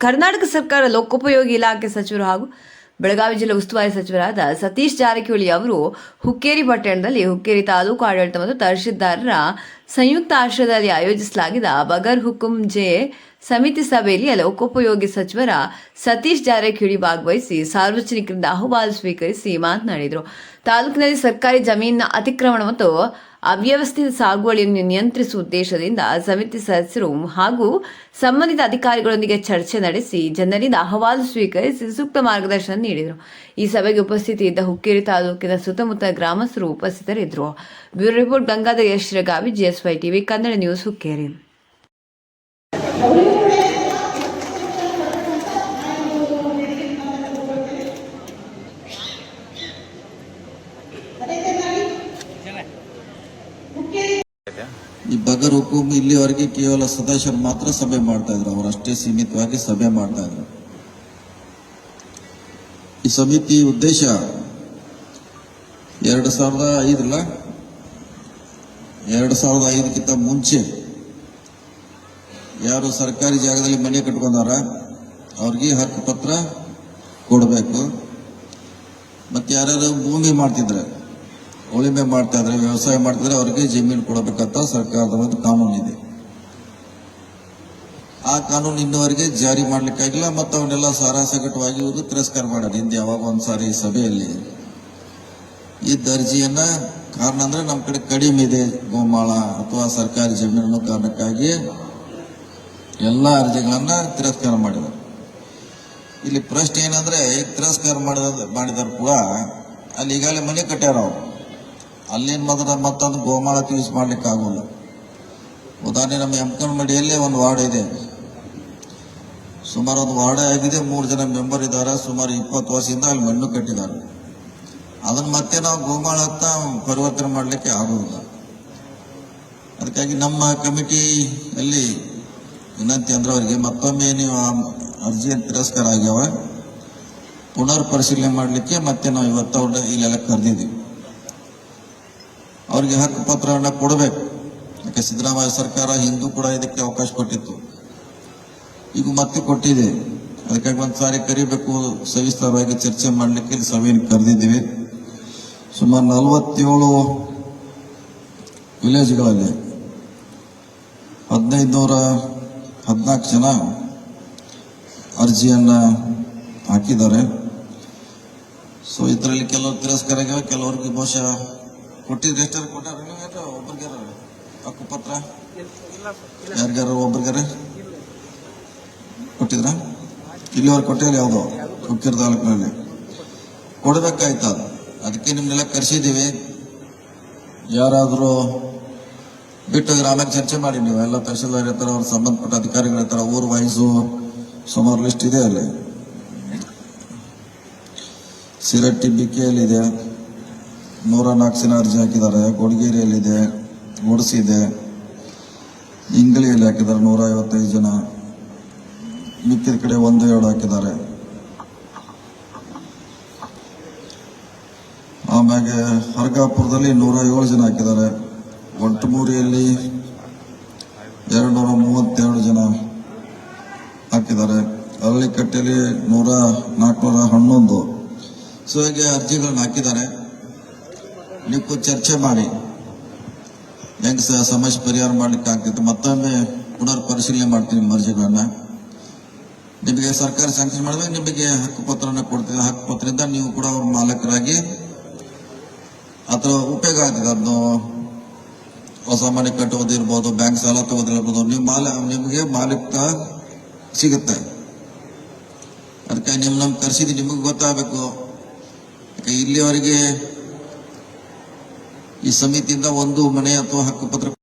ಕರ್ನಾಟಕ ಸರ್ಕಾರ ಲೋಕೋಪಯೋಗಿ ಇಲಾಖೆ ಸಚಿವರು ಹಾಗೂ ಬೆಳಗಾವಿ ಜಿಲ್ಲಾ ಉಸ್ತುವಾರಿ ಸಚಿವರಾದ ಸತೀಶ್ ಜಾರಕಿಹೊಳಿ ಅವರು ಹುಕ್ಕೇರಿ ಪಟ್ಟಣದಲ್ಲಿ ಹುಕ್ಕೇರಿ ತಾಲೂಕು ಆಡಳಿತ ಮತ್ತು ತಹಶೀಲ್ದಾರರ ಸಂಯುಕ್ತ ಆಶ್ರಯದಲ್ಲಿ ಆಯೋಜಿಸಲಾಗಿದ್ದ ಬಗರ್ ಹುಕುಂ ಜೆ ಸಮಿತಿ ಸಭೆಯಲ್ಲಿ ಲೋಕೋಪಯೋಗಿ ಸಚಿವರ ಸತೀಶ್ ಜಾರಕಿಹೊಳಿ ಭಾಗವಹಿಸಿ ಸಾರ್ವಜನಿಕರಿಂದ ಅಹವಾಲು ಸ್ವೀಕರಿಸಿ ಮಾತನಾಡಿದರು. ತಾಲೂಕಿನಲ್ಲಿ ಸರ್ಕಾರಿ ಜಮೀನಿನ ಅತಿಕ್ರಮಣ ಮತ್ತು ಅವ್ಯವಸ್ಥಿತ ಸಾಗುವಳಿಯನ್ನು ನಿಯಂತ್ರಿಸುವ ಉದ್ದೇಶದಿಂದ ಸಮಿತಿ ಸದಸ್ಯರು ಹಾಗೂ ಸಂಬಂಧಿತ ಅಧಿಕಾರಿಗಳೊಂದಿಗೆ ಚರ್ಚೆ ನಡೆಸಿ ಜನರಿಂದ ಅಹವಾಲು ಸ್ವೀಕರಿಸಿ ಸೂಕ್ತ ಮಾರ್ಗದರ್ಶನ ನೀಡಿದರು. ಈ ಸಭೆಗೆ ಉಪಸ್ಥಿತಿ ಇದ್ದ ಹುಕ್ಕೇರಿ ತಾಲೂಕಿನ ಸುತ್ತಮುತ್ತ ಗ್ರಾಮಸ್ಥರು ಉಪಸ್ಥಿತರಿದ್ದರು. Bureau report Gangadhar Yash Ragavi GSY TV, Kannada news Hukkeri. ಈ ಬಗರ್ ಹುಕುಂ ಇಲ್ಲಿವರೆಗೆ ಕೇವಲ ಸದಸ್ಯರು ಮಾತ್ರ ಸಭೆ ಮಾಡ್ತಾ ಇದ್ರು. ಅವರಷ್ಟೇ ಸೀಮಿತವಾಗಿ ಸಭೆ ಮಾಡ್ತಾ ಇದ್ರು. ಈ ಸಮಿತಿ ಉದ್ದೇಶ ಎರಡು ಸಾವಿರದ ಐದಲ್ಲ? ಎರಡು ಸಾವಿರದ ಐದಕ್ಕಿಂತ ಮುಂಚೆ ಯಾರು ಸರ್ಕಾರಿ ಜಾಗದಲ್ಲಿ ಮನೆ ಕಟ್ಕೊಂಡಾರ ಅವ್ರಿಗೆ ಹಕ್ಕು ಪತ್ರ ಕೊಡಬೇಕು. ಮತ್ತೆ ಯಾರ್ಯಾರು ಭೂಮಿ ಮಾಡ್ತಿದ್ರೆ, ಉಳಿಮೆ ಮಾಡ್ತಾ ಇದ್ರೆ, ವ್ಯವಸಾಯ ಮಾಡ್ತಿದ್ರೆ ಅವ್ರಿಗೆ ಜಮೀನು ಕೊಡಬೇಕಂತ ಸರ್ಕಾರದ ಒಂದು ಕಾನೂನು ಇದೆ. ಆ ಕಾನೂನು ಇನ್ನುವರೆಗೆ ಜಾರಿ ಮಾಡ್ಲಿಕ್ಕಾಗಿಲ್ಲ ಮತ್ತು ಅವನ್ನೆಲ್ಲ ಸಾರಾಸಗಟವಾಗಿ ಇವರು ತಿರಸ್ಕಾರ ಮಾಡ್ಯಾರ ಹಿಂದೆ ಯಾವಾಗ ಒಂದ್ಸಾರಿ ಸಭೆಯಲ್ಲಿ ಈ ದರ್ಜಿಯನ್ನ ಕಾರಣ ಅಂದ್ರೆ ನಮ್ಮ ಕಡೆ ಕಡಿಮೆ ಇದೆ ಗೋಮಾಳ ಅಥವಾ ಸರ್ಕಾರಿ ಜಮೀನು ಕಾರಣಕ್ಕಾಗಿ ಎಲ್ಲ ಅರ್ಜಿಗಳನ್ನ ತಿರಸ್ಕಾರ ಮಾಡಿದ್ದಾರೆ ಇಲ್ಲಿ ಪ್ರಶ್ನೆ ಏನಂದ್ರೆ ತಿರಸ್ಕಾರ ಮಾಡಿದ ಮಾಡಿದ್ರು ಕೂಡ, ಅಲ್ಲಿ ಈಗಾಗಲೇ ಮನೆ ಕಟ್ಟ್ಯಾರ ಅವರು. ಅಲ್ಲಿನ ಮಾತ್ರ ಮತ್ತೊಂದು ಗೋಮಾಳ ಯೂಸ್ ಮಾಡ್ಲಿಕ್ಕೆ ಆಗೋಲ್ಲ ಉದಾಹರಣೆ ನಮ್ಮ ಯಮಕನಮಡಿಯಲ್ಲೇ ಒಂದು ವಾರ್ಡ್ ಇದೆ. ಸುಮಾರು ಒಂದು ವಾರ್ಡ್ ಆಗಿದೆ, ಮೂರು ಜನ ಮೆಂಬರ್ ಇದ್ದಾರೆ, ಸುಮಾರು ಇಪ್ಪತ್ತು ವರ್ಷದಿಂದ ಅಲ್ಲಿ ಮಣ್ಣು ಕಟ್ಟಿದ್ದಾರೆ. ಅದನ್ನ ಮತ್ತೆ ನಾವು ಗೋಮಾಳ ಅಂತ ಪರಿವರ್ತನೆ ಮಾಡಲಿಕ್ಕೆ ಆಗುವುದಿಲ್ಲ ಅದಕ್ಕಾಗಿ ನಮ್ಮ ಕಮಿಟಿಯಲ್ಲಿ ವಿನಂತಿ ಅಂದ್ರೆ ಅವರಿಗೆ ಮತ್ತೊಮ್ಮೆ ನೀವು ಆ ಅರ್ಜಿಯನ್ನು ತಿರಸ್ಕಾರ ಆಗ್ಯಾವ. ಪುನರ್ ಪರಿಶೀಲನೆ ಮಾಡಲಿಕ್ಕೆ ಮತ್ತೆ ನಾವು ಇವತ್ತು ಅವ್ರನ್ನ ಇಲ್ಲೆಲ್ಲ ಕರೆದಿದ್ದೀವಿ. ಅವ್ರಿಗೆ ಹಕ್ಕು ಪತ್ರವನ್ನ ಕೊಡಬೇಕು. ಯಾಕೆ ಸಿದ್ದರಾಮಯ್ಯ ಸರ್ಕಾರ ಹಿಂದೂ ಕೂಡ ಇದಕ್ಕೆ ಅವಕಾಶ ಕೊಟ್ಟಿತ್ತು. ಈಗ ಮತ್ತೆ ಕೊಟ್ಟಿದೆ. ಅದಕ್ಕಾಗಿ ಒಂದು ಸಾರಿ ಕರಿಬೇಕು, ಸವಿಸ್ತಾರವಾಗಿ ಚರ್ಚೆ ಮಾಡಲಿಕ್ಕೆ ಸಭೆಯನ್ನು ಕರೆದಿದ್ದೀವಿ. ಸುಮಾರು ನಲವತ್ತೇಳು ವಿಲೇಜ್ಗಳಲ್ಲಿ ಹದಿನೈದು ನೂರ ಹದಿನಾಲ್ಕು ಜನ ಅರ್ಜಿಯನ್ನು ಹಾಕಿದ್ದಾರೆ. ಸೊ ಇದರಲ್ಲಿ ಕೆಲವರು ತಿರಸ್ಕಾರ ಆಗ್ಯಾವ ಕೆಲವರಿಗೆ ಬಹುಶಃ ಕೊಟ್ಟಿದ್ರೆ ಎಷ್ಟಾರು ಕೊಟ್ಟಾರ? ಹಕ್ಕು ಹಕ್ಕುಪತ್ರ ಯಾರಿಗಾರ ಒಬ್ರಿಗಾರ? ಕೊಟ್ಟಿದ್ರ? ಇಲ್ಲಿವರೆಗೆ ಕೊಟ್ಟಿಲ್ಲ ಯಾವುದೋ? ಕುಕ್ಕಿರ ತಾಲೂಕಿನಲ್ಲಿ. ಕೊಡಬೇಕಾಯ್ತು ಅದು. ಅದಕ್ಕೆ ನಿಮ್ಮನ್ನೆಲ್ಲ ಕರೆಸಿದ್ದೀವಿ. ಯಾರಾದರೂ ಬಿಟ್ಟು ಆಮೇಲೆ ಚರ್ಚೆ ಮಾಡಿ ನೀವು. ಎಲ್ಲ ತಹಶೀಲ್ದಾರ್ ಇರ್ತಾರೆ ಅವ್ರ ಸಂಬಂಧಪಟ್ಟ ಅಧಿಕಾರಿಗಳು ಇರ್ತಾರೆ ಊರು ವಯಸ್ಸು, ಸುಮಾರು ಲಿಸ್ಟ್ ಇದೆ ಅಲ್ಲಿ. ಸಿರಟ್ಟಿ ಬಿಕೆಯಲ್ಲಿದೆ ನೂರ ನಾಲ್ಕು ಜನ ಅರ್ಜಿ ಹಾಕಿದ್ದಾರೆ. ಕೊಡಗೇರಿಯಲ್ಲಿದೆ. ಗುಡಿಸಿ ಇದೆ. ಇಂಗ್ಲಿಯಲ್ಲಿ ಹಾಕಿದ್ದಾರೆ. ನೂರ ಐವತ್ತೈದು ಜನ. ಮಿಕ್ಕಿದ ಕಡೆ ಒಂದು, ಎರಡು ಹಾಕಿದ್ದಾರೆ. ಆಮ್ಯಾಗೆ ಹರ್ಗಾಪುರದಲ್ಲಿ ನೂರ ಏಳು ಜನ ಹಾಕಿದ್ದಾರೆ. ಒಂಟಮೂರಿಯಲ್ಲಿ ಎರಡು ನೂರ ಮೂವತ್ತೆರಡು ಜನ ಹಾಕಿದ್ದಾರೆ. ಅರಳಿಕಟ್ಟೆಯಲ್ಲಿ ನೂರ ನಾಲ್ಕುನೂರ ಹನ್ನೊಂದು. ಸೊ, ಹೀಗೆ ಅರ್ಜಿಗಳನ್ನ ಹಾಕಿದ್ದಾರೆ. ನೀವು ಚರ್ಚೆ ಮಾಡಿ. ಹೆಂಗ್ ಸಹ ಸಮಸ್ಯೆ ಪರಿಹಾರ ಮಾಡ್ಲಿಕ್ಕೆ ಆಗ್ತಿತ್ತು? ಮತ್ತೊಮ್ಮೆ ಪುನರ್ ಪರಿಶೀಲನೆ ಮಾಡ್ತೀನಿ ನಿಮ್ಮ ಅರ್ಜಿಗಳನ್ನ. ನಿಮಗೆ ಸರ್ಕಾರ ಸ್ಯಾಂಕ್ಷನ್ ಮಾಡಿದಾಗ ನಿಮಗೆ ಹಕ್ಕು ಪತ್ರನ ಕೊಡ್ತೀವಿ. ಹಕ್ಕು ಪತ್ರದಿಂದ ನೀವು ಕೂಡ ಅವ್ರ ಮಾಲಕರಾಗಿ ಅಥವಾ ಉಪಯೋಗ ಆಗ್ತದೆ ಅದನ್ನು ಹೊಸ ಮನೆ ಕಟ್ಟುವುದಿರ್ಬೋದು ಬ್ಯಾಂಕ್ ಸಾಲ ತಗೋದಿರ್ಬೋದು ನಿಮ್ಮ ನಿಮಗೆ ಮಾಲೀಕ ಸಿಗುತ್ತೆ. ಅದಕ್ಕೆ ನಿಮ್ ನಮ್ ಕರ್ಸಿದ್ದು ನಿಮಗೆ ಗೊತ್ತಾಗಬೇಕು. ಇಲ್ಲಿವರೆಗೆ ಈ ಸಮಿತಿಯಿಂದ ಒಂದು ಮನೆ ಅಥವಾ ಹಕ್ಕುಪತ್ರ